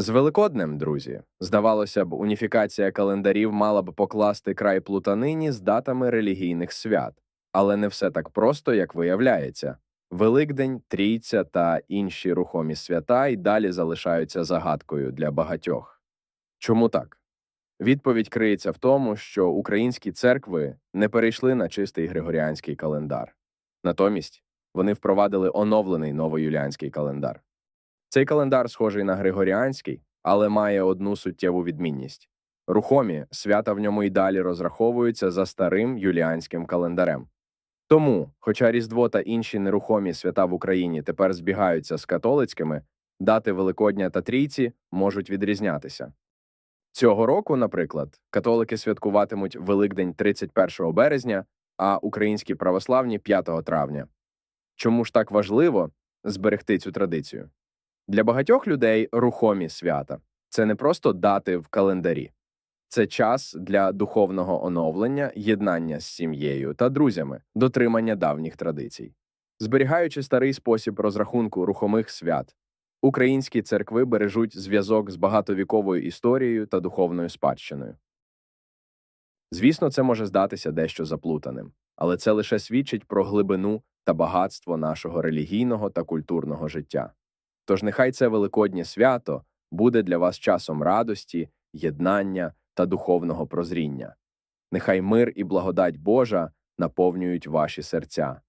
З Великоднем, друзі, здавалося б, уніфікація календарів мала б покласти край плутанині з датами релігійних свят, але не все так просто, як виявляється. Великдень, Трійця та інші рухомі свята й далі залишаються загадкою для багатьох. Чому так? Відповідь криється в тому, що українські церкви не перейшли на чистий григоріанський календар. Натомість вони впровадили оновлений новоюліанський календар. Цей календар схожий на григоріанський, але має одну суттєву відмінність. Рухомі свята в ньому й далі розраховуються за старим юліанським календарем. Тому, хоча Різдво та інші нерухомі свята в Україні тепер збігаються з католицькими, дати Великодня та Трійці можуть відрізнятися. Цього року, наприклад, католики святкуватимуть Великдень 31 березня, а українські православні 5 травня. Чому ж так важливо зберегти цю традицію? Для багатьох людей рухомі свята це не просто дати в календарі, це час для духовного оновлення, єднання з сім'єю та друзями, дотримання давніх традицій. Зберігаючи старий спосіб розрахунку рухомих свят, українські церкви бережуть зв'язок з багатовіковою історією та духовною спадщиною. Звісно, це може здатися дещо заплутаним, але це лише свідчить про глибину та багатство нашого релігійного та культурного життя. Тож нехай це великоднє свято буде для вас часом радості, єднання та духовного прозріння. Нехай мир і благодать Божа наповнюють ваші серця.